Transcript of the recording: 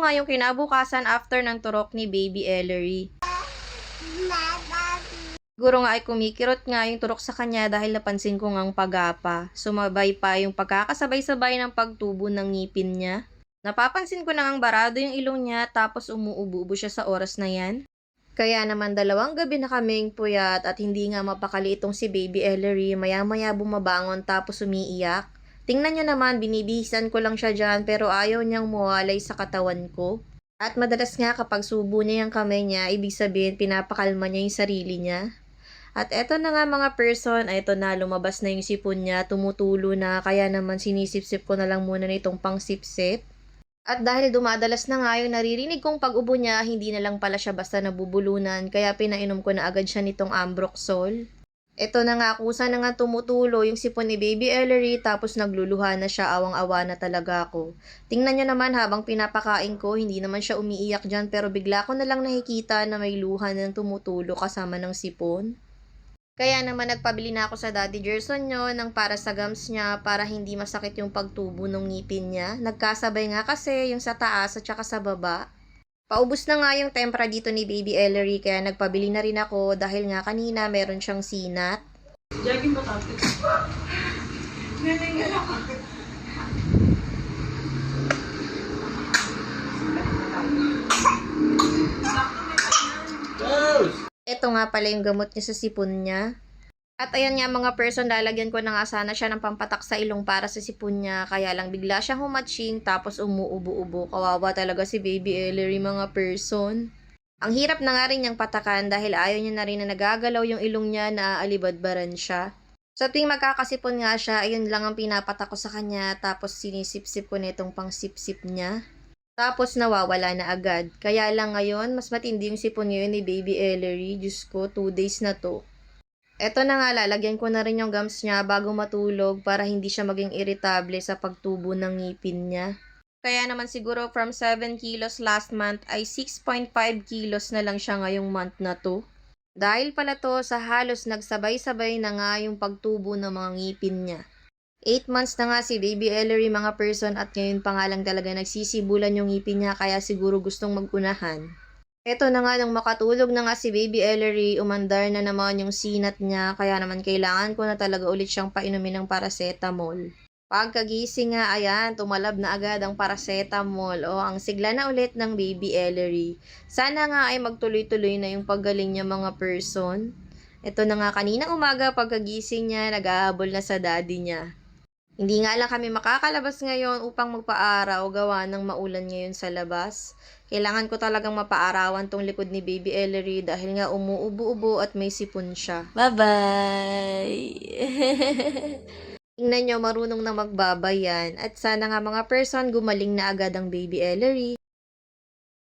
nga yung kinabukasan after ng turok ni Baby Ellery. Siguro nga ay kumikirot nga yung turok sa kanya dahil napansin ko ngang pagapa. Sumabay pa yung pagkakasabay-sabay ng pagtubo ng ngipin niya. Napapansin ko na ngang barado yung ilong niya tapos umuubo-ubo siya sa oras na yan. Kaya naman dalawang gabi na kaming puyat at hindi nga mapakali itong si Baby Ellery maya-maya bumabangon tapos umiiyak. Tingnan nyo naman, binibihisan ko lang siya dyan pero ayaw niyang muwalay sa katawan ko. At madalas nga kapag subo niya yung kamay niya, ibig sabihin pinapakalma niya yung sarili niya. At eto na nga mga person, eto na lumabas na yung sipon niya, tumutulo na, kaya naman sinisip-sip ko na lang muna nitong pang sip-sip. At dahil dumadalas na nga yung naririnig kong pag-ubo niya, hindi na lang pala siya basta nabubulunan, kaya pinainom ko na agad siya nitong Ambroxol. Ito na nga, kusa na nga tumutulo yung sipon ni Baby Ellery, tapos nagluluha na siya, awang-awa na talaga ako. Tingnan niyo naman habang pinapakain ko, hindi naman siya umiiyak dyan, pero bigla ko na lang nakikita na may luha na tumutulo kasama ng sipon. Kaya naman nagpabili na ako sa Daddy Gerson nyo ng para sa gums niya para hindi masakit yung pagtubo ng ngipin niya. Nagkasabay nga kasi yung sa taas at saka sa baba. Paubos na nga yung tempera dito ni Baby Ellery kaya nagpabili na rin ako dahil nga kanina meron siyang sinat. Jogging kapit? Nanay ako. Ito nga pala yung gamot niya sa sipon niya. At ayan nga mga person, lalagyan ko na nga sana siya ng pampatak sa ilong para sa sipon niya. Kaya lang bigla siyang humatching tapos umuubo-ubo. Kawawa talaga si Baby Ellery mga person. Ang hirap na nga rin niyang patakan dahil ayaw niya na rin na nagagalaw yung ilong niya na aalibadbaran siya. Sa tuwing magkakasipon nga siya, ayun lang ang pinapatak ko sa kanya tapos sinisip-sip ko nitong pang sip-sip niya. Tapos nawawala na agad. Kaya lang ngayon, mas matindi yung sipon ngayon ni Baby Ellery. Diyos ko, 2 days na to. Eto na nga, lalagyan ko na rin yung gums niya bago matulog para hindi siya maging irritable sa pagtubo ng ngipin niya. Kaya naman siguro from 7 kilos last month ay 6.5 kilos na lang siya ngayong month na to. Dahil pala to sa halos nagsabay-sabay na nga yung pagtubo ng mga ngipin niya. 8 months na nga si Baby Ellery mga person at ngayon pa nga lang talaga nagsisibulan yung ngipin niya kaya siguro gustong magunahan. Eto na nga nang makatulog na nga si Baby Ellery, umandar na naman yung sinat niya kaya naman kailangan ko na talaga ulit siyang painumin ng paracetamol. Pagkagising nga, ayan, tumalab na agad ang paracetamol o ang sigla na ulit ng Baby Ellery. Sana nga ay magtuloy-tuloy na yung paggaling niya mga person. Ito na nga kaninang umaga pagkagising niya, nag-ahabol na sa daddy niya. Hindi nga lang kami makakalabas ngayon upang magpaaraw gawa ng maulan ngayon sa labas. Kailangan ko talagang mapaarawan tong likod ni Baby Ellery dahil nga umuubo-ubo at may sipon siya. Bye-bye! Tingnan nyo, marunong na magbabay yan. At sana nga mga person, gumaling na agad ang Baby Ellery.